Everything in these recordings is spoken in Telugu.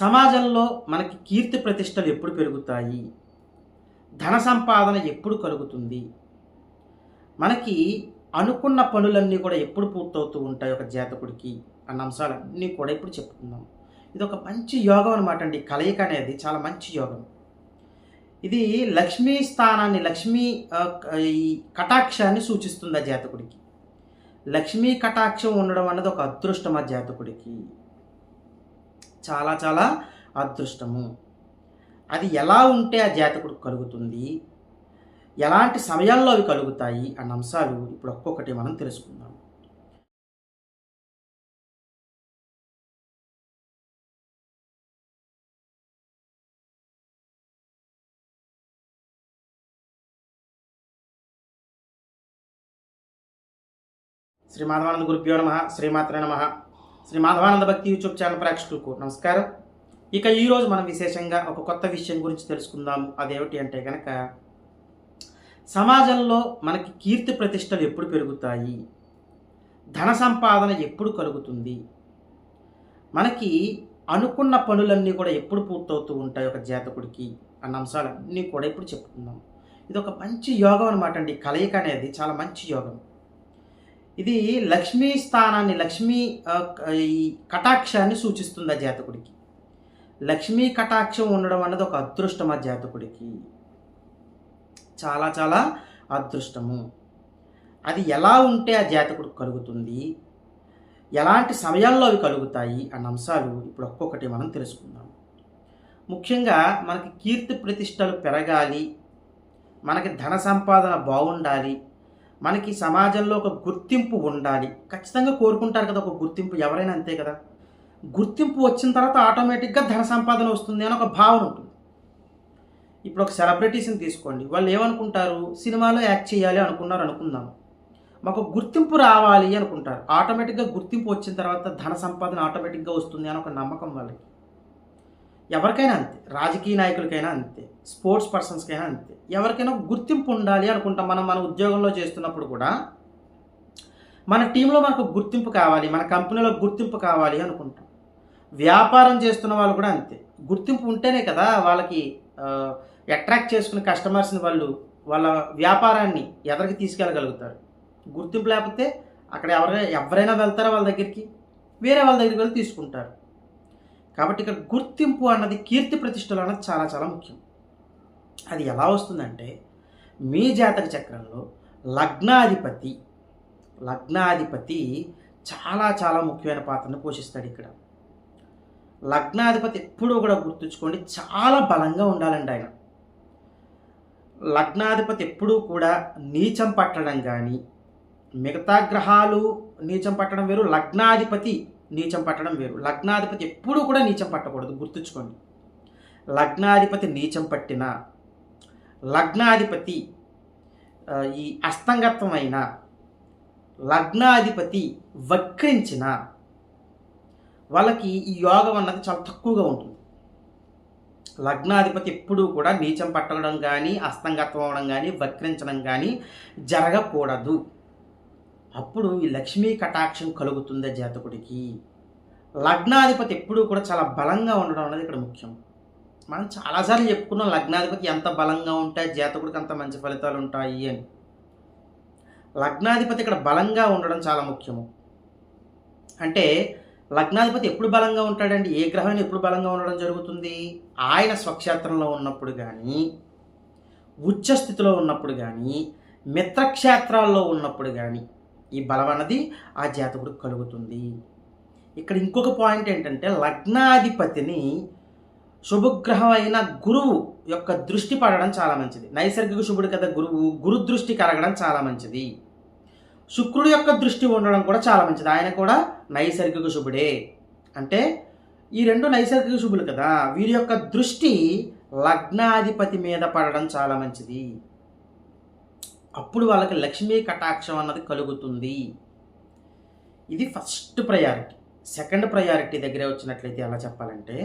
సమాజంలో మనకి కీర్తి ప్రతిష్టలు ఎప్పుడు పెరుగుతాయి? ధన సంపాదన ఎప్పుడు కలుగుతుంది? మనకి అనుకున్న పనులన్నీ కూడా ఎప్పుడు పూర్తవుతూ ఉంటాయి ఒక జాతకుడికి? అన్న అంశాలన్నీ కూడా ఇప్పుడు చెప్పుకుందాం. ఇది ఒక మంచి యోగం అనమాట అండి. కలయిక అనేది చాలా మంచి యోగం. ఇది లక్ష్మీ స్థానాన్ని లక్ష్మీ ఈ కటాక్షాన్ని సూచిస్తుంది ఆ జాతకుడికి. లక్ష్మీ కటాక్షం ఉండడం అన్నది ఒక అదృష్టం ఆ జాతకుడికి. చాలా చాలా అదృష్టము. అది ఎలా ఉంటే ఆ జాతకుడు కలుగుతుంది? ఎలాంటి సమయాల్లో అవి కలుగుతాయి? అన్న అంశాలు ఇప్పుడు ఒక్కొక్కటి మనం తెలుసుకుందాం. శ్రీ మాధవానంద గురుభ్యో నమ. శ్రీమాత్రే నమ. శ్రీ మాధవానంద భక్తి యూట్యూబ్ ఛానల్ ప్రేక్షకులకు నమస్కారం. ఇక ఈరోజు మనం విశేషంగా ఒక కొత్త విషయం గురించి తెలుసుకుందాము అదేమిటి అంటే కనుక సమాజంలో మనకి కీర్తి ప్రతిష్టలు ఎప్పుడు పెరుగుతాయి? ధన సంపాదన ఎప్పుడు కలుగుతుంది? మనకి అనుకున్న పనులన్నీ కూడా ఎప్పుడు పూర్తవుతూ ఉంటాయి ఒక జాతకుడికి? అన్న అంశాలన్నీ కూడా ఇప్పుడు చెప్పుకుందాం. ఇది ఒక మంచి యోగం అనమాట అండి. కలయిక అనేది చాలా మంచి యోగం. ఇది లక్ష్మీ స్థానాన్ని లక్ష్మీ ఈ కటాక్షాన్ని సూచిస్తుంది ఆ జాతకుడికి. లక్ష్మీ కటాక్షం ఉండడం అన్నది ఒక అదృష్టం ఆ జాతకుడికి. చాలా చాలా అదృష్టము. అది ఎలా ఉంటే ఆ జాతకుడికి కలుగుతుంది? ఎలాంటి సమయాల్లో అవి కలుగుతాయి? అన్న అంశాలు ఇప్పుడు ఒక్కొక్కటి మనం తెలుసుకుందాం. ముఖ్యంగా మనకి కీర్తి ప్రతిష్టలు పెరగాలి మనకి ధన సంపాదన బాగుండాలి మనకి సమాజంలో ఒక గుర్తింపు ఉండాలి. ఖచ్చితంగా కోరుకుంటారు కదా ఒక గుర్తింపు. ఎవరైనా అంతే కదా? గుర్తింపు వచ్చిన తర్వాత ఆటోమేటిక్గా ధన సంపాదన వస్తుంది అని ఒక భావన ఉంటుంది. ఇప్పుడు ఒక సెలబ్రిటీస్ని తీసుకోండి. వాళ్ళు ఏమనుకుంటారు? సినిమాలో యాక్ట్ చేయాలి అనుకున్నారు అనుకుందాం. మాకు గుర్తింపు రావాలి అనుకుంటారు. ఆటోమేటిక్గా గుర్తింపు వచ్చిన తర్వాత ధన సంపాదన ఆటోమేటిక్గా వస్తుంది అని ఒక నమ్మకం వాళ్ళకి. ఎవరికైనా అంతే. రాజకీయ నాయకులకైనా అంతే. స్పోర్ట్స్ పర్సన్స్కైనా అంతే. ఎవరికైనా గుర్తింపు ఉండాలి అనుకుంటాం మనం మన ఉద్యోగంలో చేస్తున్నప్పుడు కూడా. మన టీంలో మనకు గుర్తింపు కావాలి మన కంపెనీలో గుర్తింపు కావాలి అనుకుంటాం. వ్యాపారం చేస్తున్న వాళ్ళు కూడా అంతే. గుర్తింపు ఉంటేనే కదా వాళ్ళకి అట్రాక్ట్ చేసుకునే కస్టమర్స్ని వాళ్ళు వాళ్ళ వ్యాపారాన్ని ఎదరికి తీసుకెళ్ళగలుగుతారు. గుర్తింపు లేకపోతే అక్కడ ఎవరైనా ఎవరైనా వెళ్తారా వాళ్ళ దగ్గరికి? వేరే వాళ్ళ దగ్గరికి వెళ్ళి తీసుకుంటారు. కాబట్టి ఇక్కడ గుర్తింపు అన్నది కీర్తి ప్రతిష్టలు అన్నది చాలా చాలా ముఖ్యం. అది ఎలా వస్తుందంటే మీ జాతక చక్రంలో లగ్నాధిపతి లగ్నాధిపతి చాలా చాలా ముఖ్యమైన పాత్రను పోషిస్తాడు ఇక్కడ. లగ్నాధిపతి ఎప్పుడూ కూడా గుర్తుంచుకోండి చాలా బలంగా ఉండాలండి ఆయన. లగ్నాధిపతి ఎప్పుడూ కూడా నీచం పట్టడం కానీ మిగతా గ్రహాలు నీచం పట్టడం వేరు లగ్నాధిపతి నీచం పట్టడం వేరు. లగ్నాధిపతి ఎప్పుడూ కూడా నీచం పట్టకూడదు. గుర్తుంచుకోండి. లగ్నాధిపతి నీచం పట్టిన లగ్నాధిపతి ఈ అస్తంగత్వమైన లగ్నాధిపతి వక్రించిన వాళ్ళకి ఈ యోగం అన్నది చాలా తక్కువగా ఉంటుంది. లగ్నాధిపతి ఎప్పుడూ కూడా నీచం పట్టడం కానీ అస్తంగత్వం అవడం కానీ వక్రించడం కానీ జరగకూడదు. అప్పుడు ఈ లక్ష్మీ కటాక్షం కలుగుతుంది జాతకుడికి? లగ్నాధిపతి ఎప్పుడూ కూడా చాలా బలంగా ఉండడం అనేది ఇక్కడ ముఖ్యం. మనం చాలాసార్లు చెప్పుకున్నాం లగ్నాధిపతి ఎంత బలంగా ఉంటే జాతకుడికి అంత మంచి ఫలితాలు ఉంటాయి అని. లగ్నాధిపతి ఇక్కడ బలంగా ఉండడం చాలా ముఖ్యము. అంటే లగ్నాధిపతి ఎప్పుడు బలంగా ఉంటాడండి? ఏ గ్రహం ఎప్పుడు బలంగా ఉండడం జరుగుతుంది? ఆయన స్వక్షేత్రంలో ఉన్నప్పుడు కానీ ఉచ్చ స్థితిలో ఉన్నప్పుడు కానీ మిత్రక్షేత్రాల్లో ఉన్నప్పుడు కానీ ఈ బలం అన్నది ఆ జాతకుడికి కలుగుతుంది. ఇక్కడ ఇంకొక పాయింట్ ఏంటంటే లగ్నాధిపతిని శుభగ్రహం అయిన గురువు యొక్క దృష్టి పడడం చాలా మంచిది. నైసర్గిక శుభుడు కదా గురువు గురు దృష్టి కలగడం చాలా మంచిది. శుక్రుడు యొక్క దృష్టి ఉండడం కూడా చాలా మంచిది. ఆయన కూడా నైసర్గిక శుభుడే. అంటే ఈ రెండు నైసర్గిక శుభులు కదా వీరి యొక్క దృష్టి లగ్నాధిపతి మీద పడడం చాలా మంచిది. అప్పుడు వాళ్ళకి లక్ష్మీ కటాక్షం అన్నది కలుగుతుంది. ఇది ఫస్ట్ ప్రయారిటీ సెకండ్ ప్రయారిటీ దగ్గరే వచ్చినట్లయితే ఎలా చెప్పాలంటే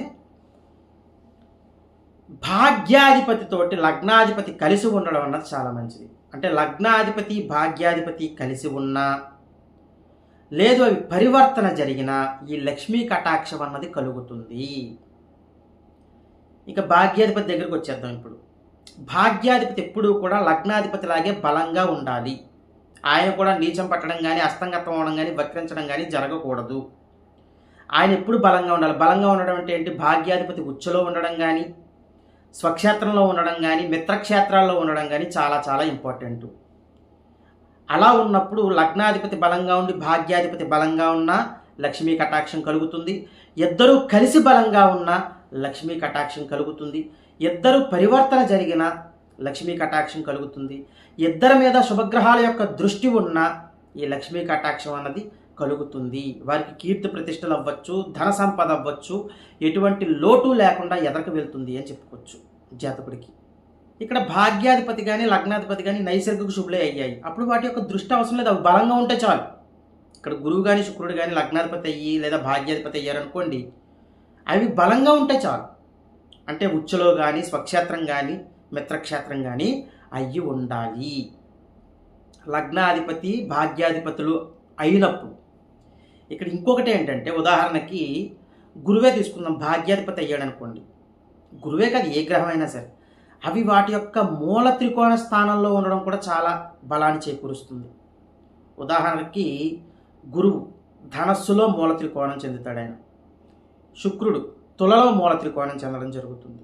భాగ్యాధిపతితోటి లగ్నాధిపతి కలిసి ఉండడం అన్నది చాలా మంచిది. అంటే లగ్నాధిపతి భాగ్యాధిపతి కలిసి ఉన్నా లేదు అవి పరివర్తన జరిగిన ఈ లక్ష్మీ కటాక్షం అన్నది కలుగుతుంది. ఇక భాగ్యాధిపతి దగ్గరికి వచ్చేద్దాం ఇప్పుడు. భాగ్యాధిపతి ఎప్పుడూ కూడా లగ్నాధిపతి లాగే బలంగా ఉండాలి. ఆయన కూడా నీచం పట్టడం కానీ అస్తంగతం అవడం కానీ వక్రించడం కానీ జరగకూడదు. ఆయన ఎప్పుడు బలంగా ఉండాలి? బలంగా ఉండడం అంటే ఏంటి? భాగ్యాధిపతి ఉచ్చలో ఉండడం కానీ స్వక్షేత్రంలో ఉండడం కానీ మిత్రక్షేత్రాల్లో ఉండడం కానీ చాలా చాలా ఇంపార్టెంట్. అలా ఉన్నప్పుడు లగ్నాధిపతి బలంగా ఉండి భాగ్యాధిపతి బలంగా ఉన్నా లక్ష్మీ కటాక్షం కలుగుతుంది. ఇద్దరూ కలిసి బలంగా ఉన్న లక్ష్మీ కటాక్షం కలుగుతుంది. ఇద్దరు పరివర్తన జరిగిన లక్ష్మీ కటాక్షం కలుగుతుంది. ఇద్దరి మీద శుభగ్రహాల యొక్క దృష్టి ఉన్న ఈ లక్ష్మీ కటాక్షం అన్నది కలుగుతుంది. వారికి కీర్తి ప్రతిష్టలు అవ్వచ్చు ధన సంపద అవ్వచ్చు ఎటువంటి లోటు లేకుండా ఎదరకు వెళ్తుంది అని చెప్పుకోవచ్చు జాతకుడికి. ఇక్కడ భాగ్యాధిపతి కానీ లగ్నాధిపతి కానీ నైసర్గిక శుభులే అయ్యాయి. అప్పుడు వాటి యొక్క దృష్టి అవసరం లేదు. అవి బలంగా ఉంటే చాలు. ఇక్కడ గురువు కానీ శుక్రుడు కానీ లగ్నాధిపతి అయ్యి లేదా భాగ్యాధిపతి అయ్యారనుకోండి అవి బలంగా ఉంటే చాలు. అంటే ఉచ్చులో కానీ స్వక్షేత్రం కానీ మిత్రక్షేత్రం కానీ అయ్యి ఉండాలి. లగ్నాధిపతి భాగ్యాధిపతులు అయినప్పుడు. ఇక్కడ ఇంకొకటి ఏంటంటే ఉదాహరణకి గురువే తీసుకుందాం భాగ్యాధిపతి అయ్యాడు అనుకోండి గురువే కాదు ఏ గ్రహం అయినా సరే. అవి వాటి యొక్క మూల త్రికోణ స్థానంలో ఉండడం కూడా చాలా బలాన్ని చేకూరుస్తుంది. ఉదాహరణకి గురువు ధనస్సులో మూల త్రికోణం చెందుతాడు ఆయన. శుక్రుడు తులలో మూల త్రికోణం చెందడం జరుగుతుంది.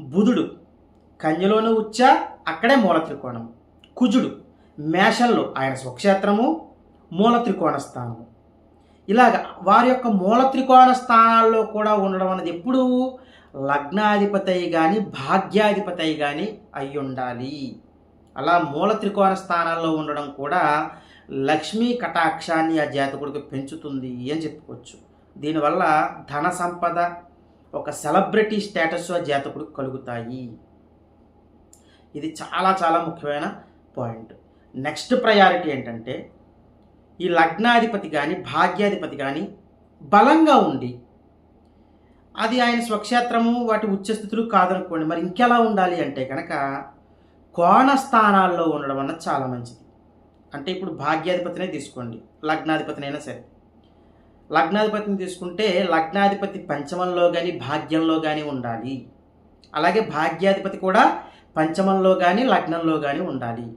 బుధుడు కన్యలోనూ ఉచ్చ అక్కడే మూల త్రికోణం. కుజుడు మేషల్లో ఆయన స్వక్షేత్రము మూల త్రికోణ స్థానము. ఇలాగ వారి యొక్క మూల త్రికోణ స్థానాల్లో కూడా ఉండడం అనేది ఎప్పుడు లగ్నాధిపతి కానీ భాగ్యాధిపతి కానీ అయి ఉండాలి. అలా మూల త్రికోణ స్థానాల్లో ఉండడం కూడా లక్ష్మీ కటాక్షాన్ని ఆ జాతకుడికి పెంచుతుంది అని చెప్పుకోవచ్చు. దీనివల్ల ధన సంపద ఒక సెలబ్రిటీ స్టేటస్ జాతకుడు కలుగుతాయి. ఇది చాలా చాలా ముఖ్యమైన పాయింట్. నెక్స్ట్ ప్రయారిటీ ఏంటంటే ఈ లగ్నాధిపతి కానీ భాగ్యాధిపతి కానీ బలంగా ఉండి అది ఆయన స్వక్షేత్రము వాటి ఉచ్చస్థితులు కాదనుకోండి మరి ఇంకెలా ఉండాలి అంటే కనుక కోణ స్థానాల్లో ఉండడం అన్నది చాలా మంచిది. అంటే ఇప్పుడు భాగ్యాధిపతినే తీసుకోండి లగ్నాధిపతినైనా సరే. లగ్నాధిపతిని తీసుకుంటే లగ్నాధిపతి పంచమంలో కానీ భాగ్యంలో కానీ ఉండాలి. అలాగే భాగ్యాధిపతి కూడా పంచమంలో కానీ లగ్నంలో కానీ ఉండాలి.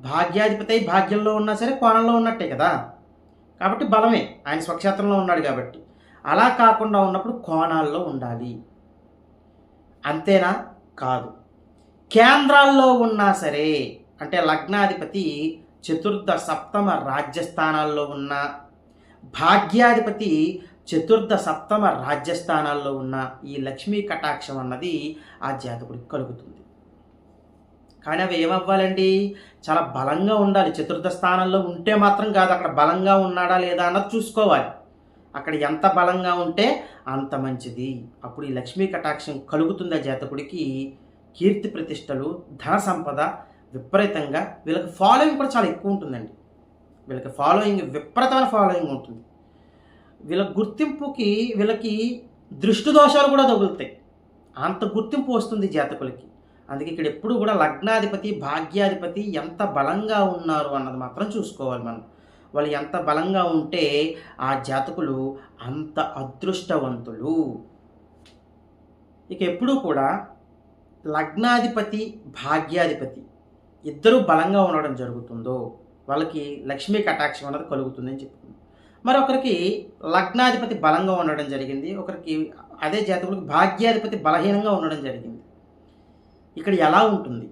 భాగ్యాధిపతి అయి భాగ్యంలో ఉన్నా సరే కోణంలో ఉన్నట్టే కదా. కాబట్టి బలమే. ఆయన స్వక్షేత్రంలో ఉన్నాడు కాబట్టి. అలా కాకుండా ఉన్నప్పుడు కోణాల్లో ఉండాలి. అంతేనా? కాదు. కేంద్రాల్లో ఉన్నా సరే అంటే లగ్నాధిపతి చతుర్థ సప్తమ రాజ్యస్థానాల్లో ఉన్న భాగ్యాధిపతి చతుర్థ సప్తమ రాజ్యస్థానాల్లో ఉన్న ఈ లక్ష్మీ కటాక్షం అన్నది ఆ జాతకుడికి కలుగుతుంది. కానీ అవి ఏమవ్వాలండి? చాలా బలంగా ఉండాలి. చతుర్థ స్థానంలో ఉంటే మాత్రం కాదు అక్కడ బలంగా ఉన్నాడా లేదా అన్నది చూసుకోవాలి. అక్కడ ఎంత బలంగా ఉంటే అంత మంచిది. అప్పుడు ఈ లక్ష్మీ కటాక్షం కలుగుతుంది ఆ జాతకుడికి. కీర్తి ప్రతిష్టలు ధన సంపద విపరీతంగా వీళ్ళకి ఫాలోయింగ్ కూడా చాలా ఎక్కువ ఉంటుందండి. వీళ్ళకి ఫాలోయింగ్ విపరీతమైన ఫాలోయింగ్ ఉంటుంది. వీళ్ళ గుర్తింపుకి వీళ్ళకి దృష్టి దోషాలు కూడా తగులుతాయి. అంత గుర్తింపు వస్తుంది జాతకులకి. అందుకే ఇక్కడ ఎప్పుడు కూడా లగ్నాధిపతి భాగ్యాధిపతి ఎంత బలంగా ఉన్నారు అన్నది మాత్రం చూసుకోవాలి మనం. వాళ్ళు ఎంత బలంగా ఉంటే ఆ జాతకులు అంత అదృష్టవంతులు. ఇక ఎప్పుడూ కూడా లగ్నాధిపతి భాగ్యాధిపతి ఇద్దరూ బలంగా ఉండడం జరుగుతుందో వాళ్ళకి లక్ష్మీ కటాక్షం అన్నది కలుగుతుందని చెప్తుంది మరొకరికి లగ్నాధిపతి బలంగా ఉండడం జరిగింది. ఒకరికి అదే జాతకులకు భాగ్యాధిపతి బలహీనంగా ఉండడం జరిగింది. ఇక్కడ ఎలా ఉంటుంది?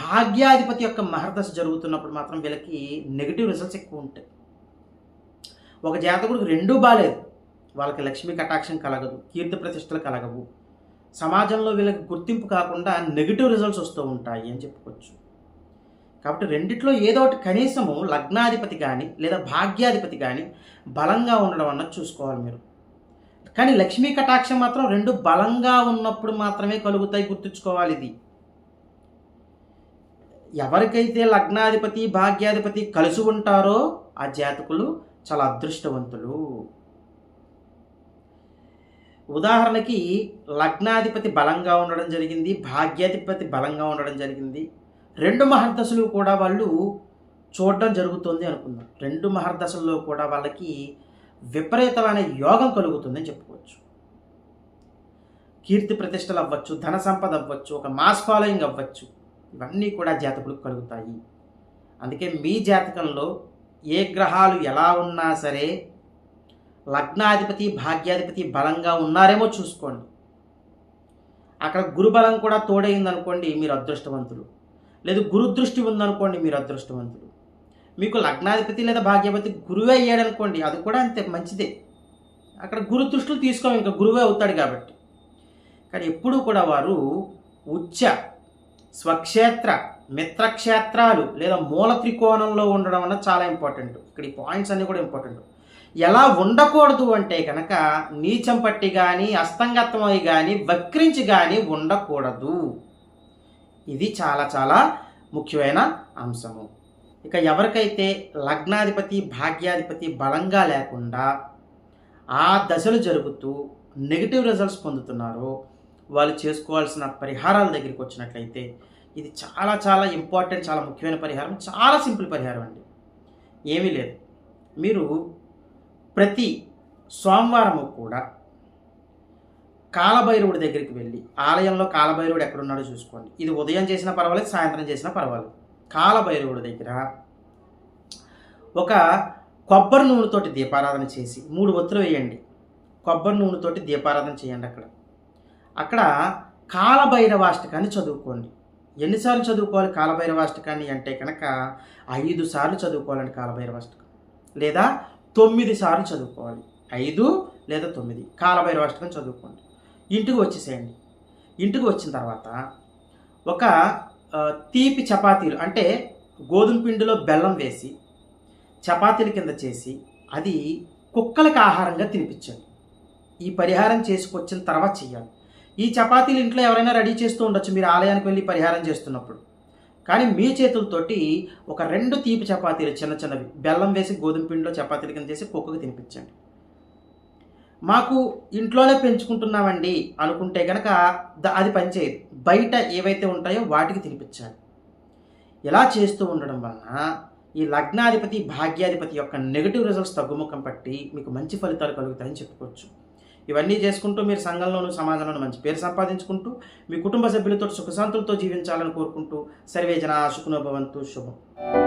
భాగ్యాధిపతి యొక్క మహర్దశ జరుగుతున్నప్పుడు మాత్రం వీళ్ళకి నెగిటివ్ రిజల్ట్స్ ఎక్కువ ఉంటాయి. ఒక జాతకుడికి రెండూ బాగాలేదు వాళ్ళకి లక్ష్మీ కటాక్షం కలగదు కీర్తి ప్రతిష్టలు కలగవు. సమాజంలో వీళ్ళకి గుర్తింపు కాకుండా నెగిటివ్ రిజల్ట్స్ వస్తూ ఉంటాయి అని చెప్పుకోవచ్చు. కాబట్టి రెండిట్లో ఏదో ఒకటి కనీసము లగ్నాధిపతి కానీ లేదా భాగ్యాధిపతి కానీ బలంగా ఉండడం అన్నది చూసుకోవాలి మీరు. కానీ లక్ష్మీ కటాక్షం మాత్రం రెండు బలంగా ఉన్నప్పుడు మాత్రమే కలుగుతాయి గుర్తుంచుకోవాలి ఇది. ఎవరికైతే లగ్నాధిపతి భాగ్యాధిపతి కలిసి ఉంటారో ఆ జాతకులు చాలా అదృష్టవంతులు. ఉదాహరణకి లగ్నాధిపతి బలంగా ఉండడం జరిగింది భాగ్యాధిపతి బలంగా ఉండడం జరిగింది. రెండు మహర్దశలు కూడా వాళ్ళు చూడడం జరుగుతుంది అనుకుందాం. రెండు మహర్దశల్లో కూడా వాళ్ళకి విపరీతమైన యోగం కలుగుతుందని చెప్పుకోవచ్చు. కీర్తి ప్రతిష్టలు అవ్వచ్చు ధన సంపద అవ్వచ్చు ఒక మాస్ ఫాలోయింగ్ అవ్వచ్చు. ఇవన్నీ కూడా జాతకులకు కలుగుతాయి. అందుకే మీ జాతకంలో ఏ గ్రహాలు ఎలా ఉన్నా సరే లగ్నాధిపతి భాగ్యాధిపతి బలంగా ఉన్నారేమో చూసుకోండి. అక్కడ గురుబలం కూడా తోడైందనుకోండి మీరు అదృష్టవంతులు. లేదు గురుదృష్టి ఉందనుకోండి మీరు అదృష్టవంతుడు మీకు లగ్నాధిపతి లేదా భాగ్యపతి గురువే అయ్యాడనుకోండి అది కూడా అంతే మంచిదే. అక్కడ గురు దృష్టిలు తీసుకోం ఇంకా గురువే అవుతాడు కాబట్టి. కానీ ఎప్పుడూ కూడా వారు ఉచ్చ స్వక్షేత్ర మిత్రక్షేత్రాలు లేదా మూల త్రికోణంలో ఉండడం అన్నది చాలా ఇంపార్టెంట్. ఇక్కడ ఈ పాయింట్స్ అన్నీ కూడా ఇంపార్టెంట్. ఎలా ఉండకూడదు అంటే కనుక నీచం పట్టి కానీ అస్తంగతమై కానీ వక్రించి కానీ ఉండకూడదు. ఇది చాలా చాలా ముఖ్యమైన అంశము. ఇక ఎవరికైతే లగ్నాధిపతి భాగ్యాధిపతి బలంగా లేకుండా ఆ దశలు జరుగుతూ నెగిటివ్ రిజల్ట్స్ పొందుతున్నారో వాళ్ళు చేసుకోవాల్సిన పరిహారాల దగ్గరికి వచ్చినట్లయితే ఇది చాలా చాలా ఇంపార్టెంట్ చాలా ముఖ్యమైన పరిహారం చాలా సింపుల్ పరిహారం అండి. ఏమీ లేదు. మీరు ప్రతి సోమవారము కూడా కాలభైరవుడి దగ్గరికి వెళ్ళి ఆలయంలో కాలభైరవుడు ఎక్కడున్నాడో చూసుకోండి. ఇది ఉదయం చేసినా పర్వాలేదు సాయంత్రం చేసినా పర్వాలేదు. కాలభైరవుడి దగ్గర ఒక కొబ్బరి నూనెతోటి దీపారాధన చేసి మూడు ఒత్తులు వేయండి. కొబ్బరి నూనెతోటి దీపారాధన చేయండి అక్కడ. అక్కడ కాలభైరవాష్టకాన్ని చదువుకోండి. ఎన్నిసార్లు చదువుకోవాలి కాలభైరవాష్టకాన్ని అంటే కనుక ఐదు సార్లు చదువుకోవాలండి కాలభైరవాష్టకం. లేదా తొమ్మిది సార్లు చదువుకోవాలి. ఐదు లేదా తొమ్మిది. కాలభైరవాష్టకం చదువుకోండి. ఇంటికి వచ్చేసేయండి. ఇంటికి వచ్చిన తర్వాత ఒక తీపి చపాతీలు అంటే గోధుమ పిండిలో బెల్లం వేసి చపాతీల కింద చేసి అది కుక్కలకు ఆహారంగా తినిపించండి. ఈ పరిహారం చేసుకొచ్చిన తర్వాత చెయ్యాలి. ఈ చపాతీలు ఇంట్లో ఎవరైనా రెడీ చేస్తూ ఉండొచ్చు మీరు ఆలయానికి వెళ్ళి పరిహారం చేస్తున్నప్పుడు. కానీ మీ చేతులతోటి ఒక రెండు తీపి చపాతీలు చిన్న చిన్నవి బెల్లం వేసి గోధుమ పిండిలో చపాతీల కింద చేసి కుక్కకు తినిపించండి. మాకు ఇంట్లోనే పెంచుకుంటున్నామండి అనుకుంటే కనుక ద- అది పనిచేయదు. బయట ఏవైతే ఉంటాయో వాటికి తినిపించాలి. ఇలా చేస్తూ ఉండడం వలన ఈ లగ్నాధిపతి భాగ్యాధిపతి యొక్క నెగిటివ్ రిజల్ట్స్ తగ్గుముఖం పట్టి మీకు మంచి ఫలితాలు కలుగుతాయని చెప్పుకోవచ్చు. ఇవన్నీ చేసుకుంటూ మీరు సంఘంలోనూ సమాజంలోనూ మంచి పేరు సంపాదించుకుంటూ మీ కుటుంబ సభ్యులతో సుఖశాంతులతో జీవించాలని కోరుకుంటూ సర్వే జన సుఖనోభవంతు శుభం.